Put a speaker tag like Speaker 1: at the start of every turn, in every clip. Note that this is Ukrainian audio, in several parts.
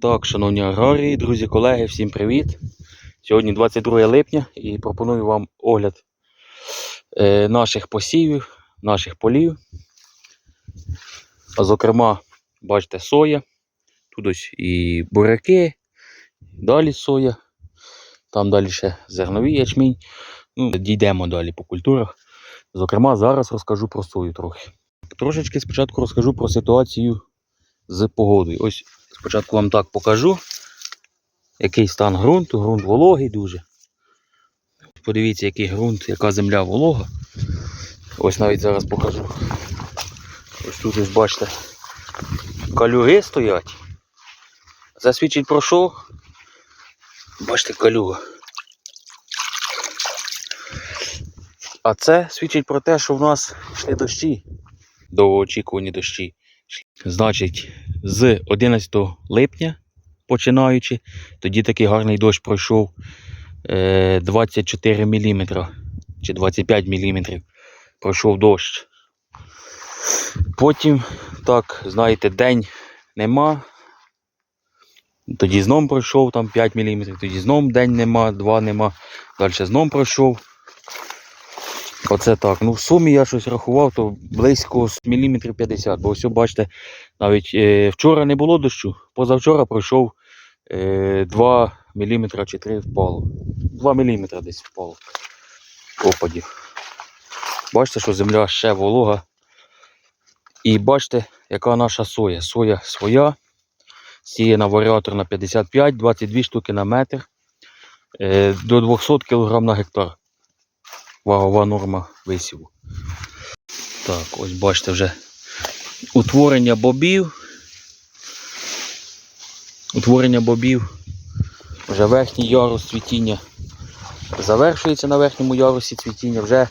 Speaker 1: Так, шановні аграрії, друзі, колеги, всім привіт. Сьогодні 22 липня і пропоную вам огляд е, наших посівів, наших полів. А зокрема, бачите, соя. Тут ось і буряки, далі соя, там далі ще зерновий ячмінь. Ну, дійдемо далі по культурах. Зокрема, зараз розкажу про сою трохи. Трошечки спочатку розкажу про ситуацію з погодою. Ось спочатку вам так покажу, який стан ґрунту. Ґрунт вологий дуже. Подивіться, який ґрунт, яка земля волога. Ось навіть зараз покажу. Ось тут ось бачите, калюги стоять. Це свідчить про що? Бачите, калюга. А це свідчить про те, що в нас йшли дощі, довгоочікувані дощі. Значить, з 11 липня починаючи, тоді такий гарний дощ пройшов е, 24 мм чи 25 мм пройшов дощ. Потім, так, знаєте, день нема. Тоді знов пройшов там 5 мм, тоді знов день нема, 2 нема, далі знов пройшов. Оце так. Ну, в сумі я щось рахував, то близько мм 50. Бо ось, бачите, навіть е, вчора не було дощу, позавчора пройшов е, 2 мм чи 3 впало. 2 мм десь впало опадів. Бачите, що земля ще волога. І бачите, яка наша соя. Соя своя. Сіяна варіатор на 55, 22 штуки на метр. Е, до 200 кг на гектар вагова норма висіву. Так, ось бачите вже утворення бобів. Утворення бобів. Вже верхній ярус цвітіння завершується на верхньому ярусі цвітіння. Вже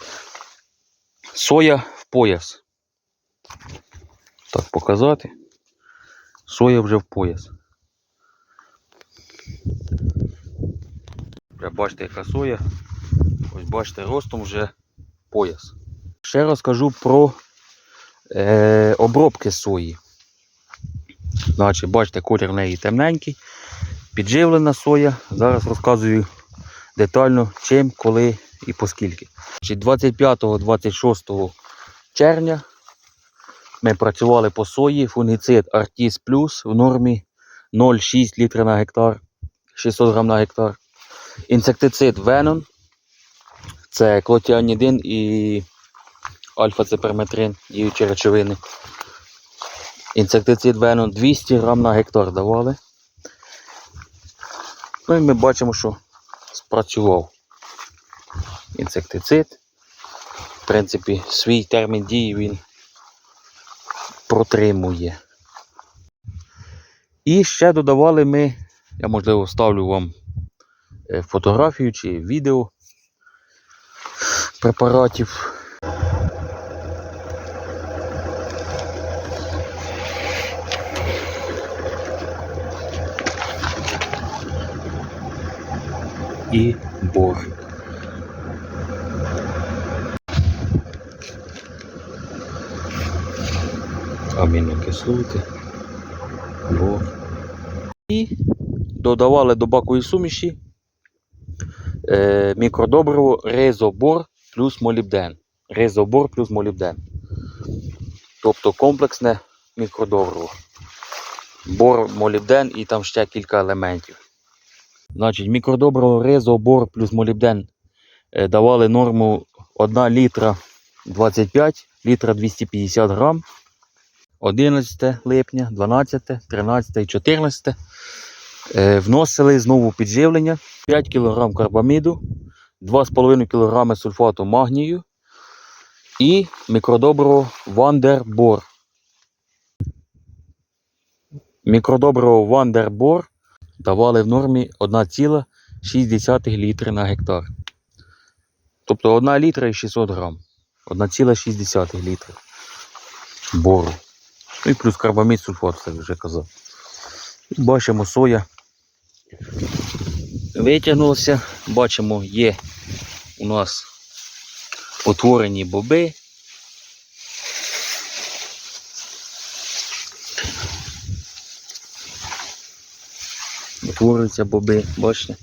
Speaker 1: соя в пояс. Так, показати. Соя вже в пояс. Вже бачите, яка соя. Ось бачите, ростом вже пояс. Ще розкажу про е, обробки сої. Значить, бачите, колір в неї темненький, підживлена соя. Зараз розказую детально чим, коли і поскільки. 25-26 червня ми працювали по сої, фунгіцид Artis Plus в нормі 0,6 літра на гектар, 600 грам на гектар. Інсектицид Venom це клотіанідин і альфа-цеперметрин, діючі речовини. Інсектицид Venom 200 грам на гектар давали. Ну і ми бачимо, що спрацював інсектицид. В принципі, свій термін дії він протримує. І ще додавали ми, я можливо ставлю вам е, фотографію чи відео препаратів. І бор. Амінокислоти, бор. І додавали до бакової суміші е, мікродобриво резобор плюс молібден. Резобор плюс молібден. Тобто комплексне мікродобриво. Бор, молібден і там ще кілька елементів. Значить, мікродобриво резобор плюс молібден е, давали норму 1 літра 25 літра 250 грам. 11 липня, 12, 13 і 14 Е, вносили знову підживлення 5 кг карбаміду, 2,5 кг сульфату магнію і мікродобриво Вандербор. Мікродобриво Вандербор давали в нормі 1,6 літри на гектар. Тобто 1 літра і 600 грам. 1,6 літри бору. Ну і плюс карбамід сульфат, це вже казав. Бачимо соя витягнулося. Бачимо, є у нас утворені боби. Утворюються боби, бачите?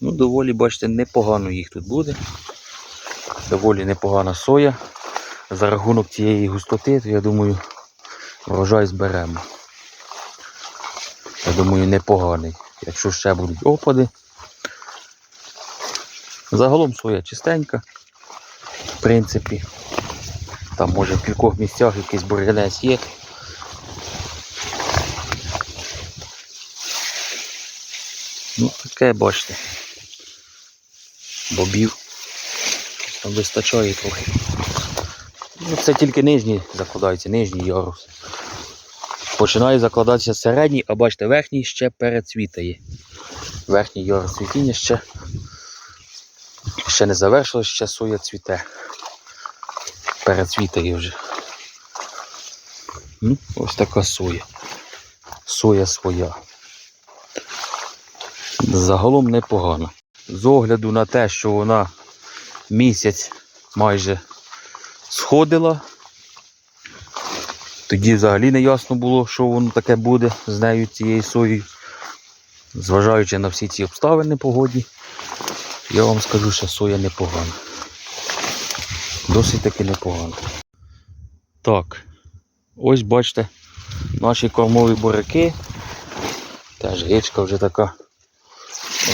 Speaker 1: Ну, доволі, бачите, непогано їх тут буде. Доволі непогана соя. За рахунок цієї густоти, то я думаю, врожай зберемо. Я думаю, непоганий. Якщо ще будуть опади. Загалом соя чистенька. В принципі. Там може в кількох місцях якийсь бур'янець є. Ну, таке бачите. Бобів. Там вистачає трохи. Ну, це тільки нижні закладаються, нижній ярус. Починає закладатися середній, а бачите, верхній ще перецвітає. Верхній ярус цвітіння ще, ще не завершилось, ще соя цвіте. Перецвітає вже. Ну, ось така соя. Соя своя. Загалом непогано. З огляду на те, що вона місяць майже сходила, тоді взагалі не ясно було, що воно таке буде з нею цією соєю. Зважаючи на всі ці обставини погодні, я вам скажу, що соя непогана. Досить таки непогано. Так, ось бачите, наші кормові буряки. Теж гичка вже така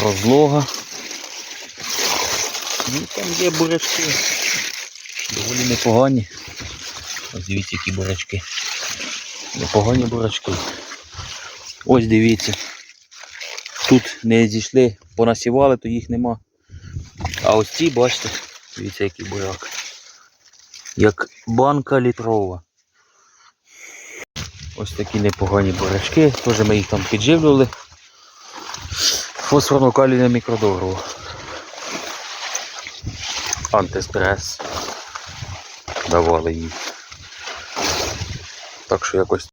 Speaker 1: розлога. Ну, там є бурячки. Доволі непогані. Ось дивіться, які бурячки. Непогані бурячки. Ось дивіться. Тут не зійшли, понасівали, то їх нема. А ось ці, бачите, дивіться, який буряк. Як банка літрова. Ось такі непогані бурячки. Теж ми їх там підживлювали. Фосфорно-калійне мікродорого. Антистрес. Давали їм. Так що якось